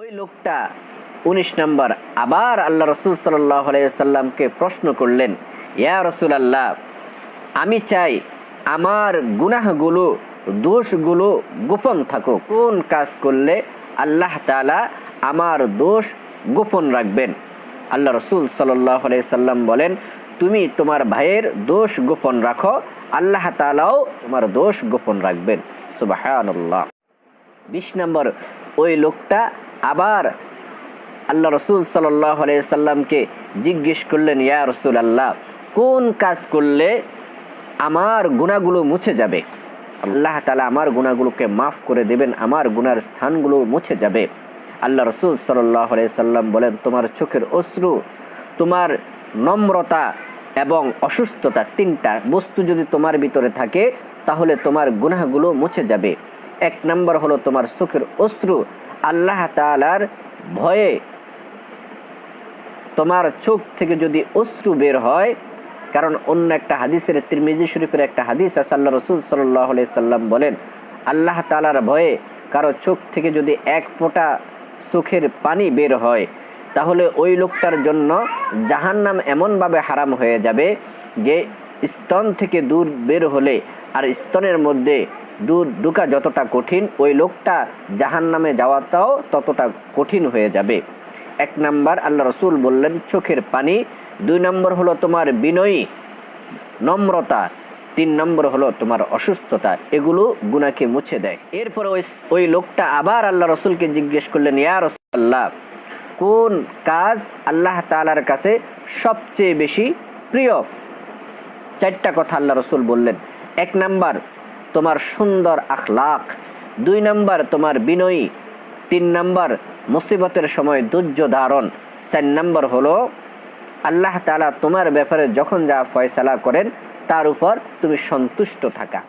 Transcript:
ওই লোকটা উনিশ নম্বর আবার আল্লাহ রসুল সাল্লাহ প্রশ্ন করলেন, ইয়া রসুল আল্লাহ আমি চাই আমার গুনাহগুলো, দোষগুলো গোপন থাকুক। কোন কাজ করলে আল্লাহ তালা আমার দোষ গোপন রাখবেন? আল্লাহ রসুল সাল্লাহ সাল্লাম বলেন, তুমি তোমার ভাইয়ের দোষ গোপন রাখো, আল্লাহ তালাও তোমার দোষ গোপন রাখবেন। সুবাহ বিশ নম্বর, ওই লোকটা আবার আল্লাহ রসুল সাল্লাহ সাল্লামকে জিজ্ঞেস করলেন, ইয়া রসুল আল্লাহ কোন কাজ করলে আমার গুণাগুলো মুছে যাবে? আল্লাহ তালা আমার গুণাগুলোকে মাফ করে দেবেন, আমার গুনার স্থানগুলো মুছে যাবে। আল্লাহ রসুল সাল্লাহ সাল্লাম বলেন, তোমার চোখের অশ্রু, তোমার নম্রতা এবং অসুস্থতা তিনটা বস্তু যদি তোমার ভিতরে থাকে, তাহলে তোমার গুনাহগুলো মুছে যাবে। এক নম্বর হলো তোমার চোখের অশ্রু আল্লাহ তালার ভয়ে তোমার চোখ থেকে যদি অশ্রু বের হয়, কারণ অন্য একটা হাদিসের তিরমিজি শরীফের একটা হাদিস আছে, আল্লাহ রসুল সাল্লাহ সাল্লাম বলেন, আল্লাহ তালার ভয়ে কারও চোখ থেকে যদি এক ফোঁটা চোখের পানি বের হয়, তাহলে ওই লোকটার জন্য জাহান্নাম এমনভাবে হারাম হয়ে যাবে যে স্তন থেকে দূর বের হলে আর স্তনের মধ্যে ঢুকা যতটা কঠিন, ওই লোকটা জাহান নামে যাওয়াটাও ততটা কঠিন হয়ে যাবে। এক নাম্বার, আল্লাহ রসুল বললেন, চোখের পানি। দুই নম্বর হলো তোমার বিনয়ী নম্রতা। তিন নম্বর হলো তোমার অসুস্থতা। এগুলো গুনাকে মুছে দেয়। এরপর ওই ওই লোকটা আবার আল্লাহ রসুলকে জিজ্ঞেস করলেন, ইয়া রসুল্লাহ কোন কাজ আল্লাহ তালার কাছে সবচেয়ে বেশি প্রিয়? চারটা কথা আল্লাহ রসুল বললেন। এক নাম্বার তোমার সুন্দর আখলাখ, দুই নাম্বার তোমার বিনয়ী, তিন নাম্বার মুসিবতের সময় ধৈর্য ধারণ, চার নাম্বার হলো আল্লাহ তালা তোমার ব্যাপারে যখন যা ফয়সালা করেন, তার উপর তুমি সন্তুষ্ট থাকা।